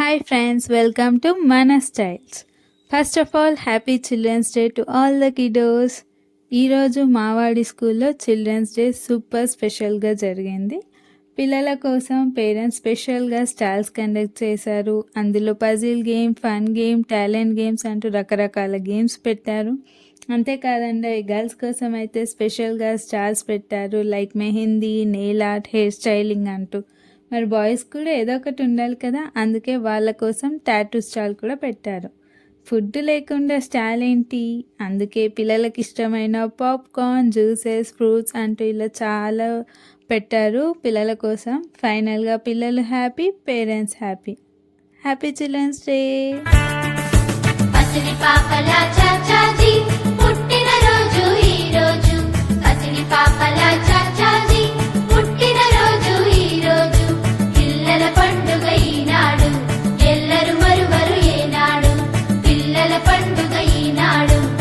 Hi friends welcome to మన styles first of all happy children's day to all the kiddos ఈరోజు మావాడి స్కూల్లో children's day super స్పెషల్గా జరిగింది. పిల్లల కోసం పేరెంట్స్ స్పెషల్గా స్టాల్స్ కండక్ట్ చేశారు. అందులో puzzle game fun game talent games అంటూ రకరకాల గేమ్స్ పెట్టారు. అంతేకాదండి గర్ల్స్ కోసం అయితే స్పెషల్గా స్టాల్స్ పెట్టారు. Like mehndi nail art hair styling అంటూ. మరి బాయ్స్ కూడా ఏదో ఒకటి ఉండాలి కదా. అందుకే వాళ్ళ కోసం టాటూ స్టాల్ కూడా పెట్టారు. ఫుడ్ లేకుండా స్టాల్ ఏంటి? అందుకే పిల్లలకి ఇష్టమైన పాప్కార్న్ జ్యూసెస్ ఫ్రూట్స్ అంటూ ఇలా చాలా పెట్టారు పిల్లల కోసం. ఫైనల్గా పిల్లలు happy parents happy. Happy children's day. Eenadu.